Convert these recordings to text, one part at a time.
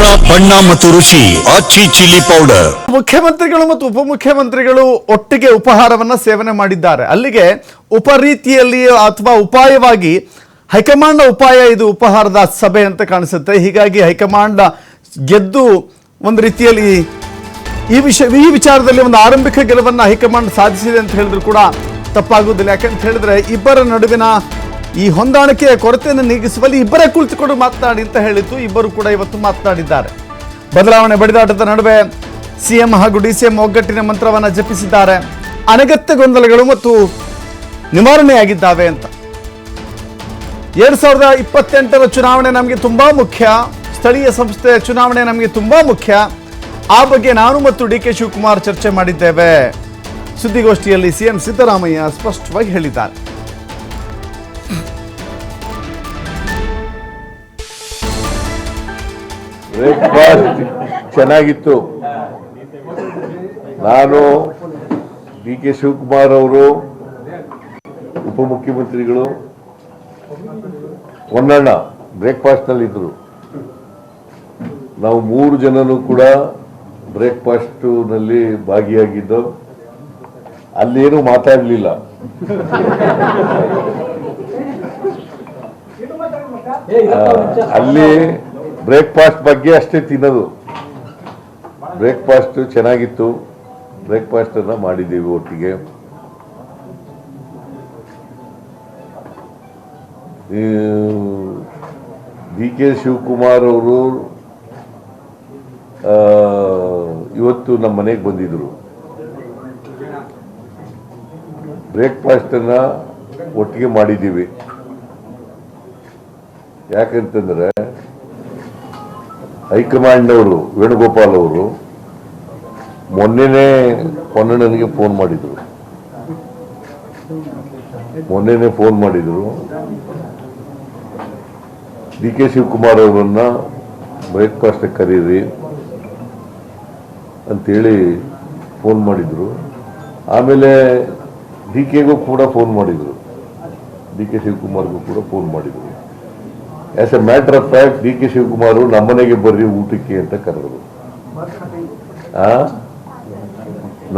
ಖಾರ ಬಣ್ಣ ಮತ್ತು ರುಚಿ ಆಚಿ ಚಿಲ್ಲಿ ಪೌಡರ್. ಮುಖ್ಯಮಂತ್ರಿಗಳು ಮತ್ತು ಉಪಮುಖ್ಯಮಂತ್ರಿಗಳು ಒಟ್ಟಿಗೆ ಉಪಹಾರವನ್ನ ಸೇವನೆ ಮಾಡಿದ್ದಾರೆ. ಅಲ್ಲಿಗೆ ಉಪರೀತಿಯಲ್ಲಿ ಅಥವಾ ಉಪಾಯವಾಗಿ ಹೈಕಮಾಂಡ್ನ ಉಪಾಯ ಇದು ಉಪಹಾರದ ಸಭೆ ಅಂತ ಕಾಣಿಸುತ್ತೆ. ಹೀಗಾಗಿ ಹೈಕಮಾಂಡ್ ಗೆದ್ದು ಒಂದು ರೀತಿಯಲ್ಲಿ ಈ ವಿಷಯ, ಈ ವಿಚಾರದಲ್ಲಿ ಒಂದು ಆರಂಭಿಕ ಗೆಲುವನ್ನು ಹೈಕಮಾಂಡ್ ಸಾಧಿಸಿದೆ ಅಂತ ಹೇಳಿದ್ರು ಕೂಡ ತಪ್ಪಾಗುವುದಿಲ್ಲ. ಯಾಕಂತ ಹೇಳಿದ್ರೆ ಇಬ್ಬರ ನಡುವಿನ ಈ ಹೊಂದಾಣಿಕೆಯ ಕೊರತೆಯನ್ನು ನೀಗಿಸುವಲ್ಲಿ ಇಬ್ಬರೇ ಕುಳಿತುಕೊಂಡು ಮಾತನಾಡಿ ಅಂತ ಹೇಳಿತ್ತು ಇಬ್ಬರು ಕೂಡ ಇವತ್ತು ಮಾತನಾಡಿದ್ದಾರೆ. ಬದಲಾವಣೆ ಬಡಿದಾಟದ ನಡುವೆ ಸಿಎಂ ಹಾಗೂ ಡಿ ಸಿಎಂ ಒಗ್ಗಟ್ಟಿನ ಮಂತ್ರವನ್ನು ಜಪಿಸಿದ್ದಾರೆ. ಅನಗತ್ಯ ಗೊಂದಲಗಳು ಮತ್ತು ನಿವಾರಣೆಯಾಗಿದ್ದಾವೆ ಅಂತ. ಎರಡು ಸಾವಿರದ ಇಪ್ಪತ್ತೆಂಟರ ಚುನಾವಣೆ ನಮಗೆ ತುಂಬಾ ಮುಖ್ಯ. ಸ್ಥಳೀಯ ಸಂಸ್ಥೆ ಚುನಾವಣೆ ನಮಗೆ ತುಂಬಾ ಮುಖ್ಯ. ಆ ಬಗ್ಗೆ ನಾನು ಮತ್ತು ಡಿ ಕೆ ಶಿವಕುಮಾರ್ ಚರ್ಚೆ ಮಾಡಿದ್ದೇವೆ. ಸುದ್ದಿಗೋಷ್ಠಿಯಲ್ಲಿ ಸಿಎಂ ಸಿದ್ದರಾಮಯ್ಯ ಸ್ಪಷ್ಟವಾಗಿ ಹೇಳಿದ್ದಾರೆ. ಬ್ರೇಕ್ಫಾಸ್ಟ್ ಚೆನ್ನಾಗಿತ್ತು. ನಾನು ಡಿ ಕೆ ಶಿವಕುಮಾರ್ ಅವರು ಉಪಮುಖ್ಯಮಂತ್ರಿಗಳು ಹೊನ್ನಣ್ಣ ಬ್ರೇಕ್ಫಾಸ್ಟ್ನಲ್ಲಿದ್ದರು. ನಾವು ಮೂರು ಜನನು ಕೂಡ ಬ್ರೇಕ್ಫಾಸ್ಟ್ನಲ್ಲಿ ಭಾಗಿಯಾಗಿದ್ದು. ಅಲ್ಲೇನು ಮಾತಾಡಲಿಲ್ಲ. ಅಲ್ಲಿ ಬ್ರೇಕ್ಫಾಸ್ಟ್ ಬಗ್ಗೆ ಅಷ್ಟೇ ತಿನ್ನೋದು. ಬ್ರೇಕ್ಫಾಸ್ಟ್ ಚೆನ್ನಾಗಿತ್ತು. ಬ್ರೇಕ್ಫಾಸ್ಟ್ ಅನ್ನ ಮಾಡಿದ್ದೀವಿ ಒಟ್ಟಿಗೆ. ಡಿ ಕೆ ಶಿವಕುಮಾರ್ ಅವರು ಇವತ್ತು ನಮ್ಮ ಮನೆಗೆ ಬಂದಿದ್ರು. ಬ್ರೇಕ್ಫಾಸ್ಟ್ ಅನ್ನ ಒಟ್ಟಿಗೆ ಮಾಡಿದ್ದೀವಿ. ಯಾಕಂತಂದ್ರೆ ಹೈಕಮಾಂಡ್ನವರು ವೇಣುಗೋಪಾಲ್ ಅವರು ಮೊನ್ನೆನೇ ಪೊನ್ನಣ್ಣನಿಗೆ ಫೋನ್ ಮಾಡಿದ್ರು. ಮೊನ್ನೆನೇ ಫೋನ್ ಮಾಡಿದ್ರು. ಡಿ ಕೆ ಶಿವಕುಮಾರ್ ಅವರನ್ನ ಬ್ರೇಕ್ಫಾಸ್ಟ್ ಕರೀರಿ ಅಂತೇಳಿ ಫೋನ್ ಮಾಡಿದ್ರು. ಆಮೇಲೆ ಡಿ ಕೆಗೂ ಕೂಡ ಫೋನ್ ಮಾಡಿದ್ರು. ಡಿ ಕೆ ಶಿವಕುಮಾರ್ಗೂ ಕೂಡ ಫೋನ್ ಮಾಡಿದ್ರು. As a matter of fact D K Shivakumar ನಮ್ಮನೆಗೆ ಬರ್ರಿ ಊಟಕ್ಕೆ ಅಂತ ಕರೆದ್ರು.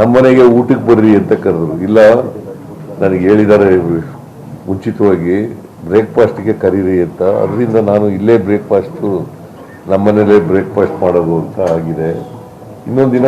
ನಮ್ಮನೆಗೆ ಊಟಕ್ಕೆ ಬರ್ರಿ ಅಂತ ಕರೆದ್ರು. ಇಲ್ಲ, ನನಗೆ ಹೇಳಿದ್ದಾರೆ ಮುಂಚಿತವಾಗಿ ಬ್ರೇಕ್ಫಾಸ್ಟ್ಗೆ ಕರೀರಿ ಅಂತ. ಅದರಿಂದ ನಾನು ಇಲ್ಲೇ ಬ್ರೇಕ್ಫಾಸ್ಟು ನಮ್ಮನೇಲೇ ಬ್ರೇಕ್ಫಾಸ್ಟ್ ಮಾಡೋದು ಅಂತ ಆಗಿದೆ. ಇನ್ನೊಂದು ದಿನ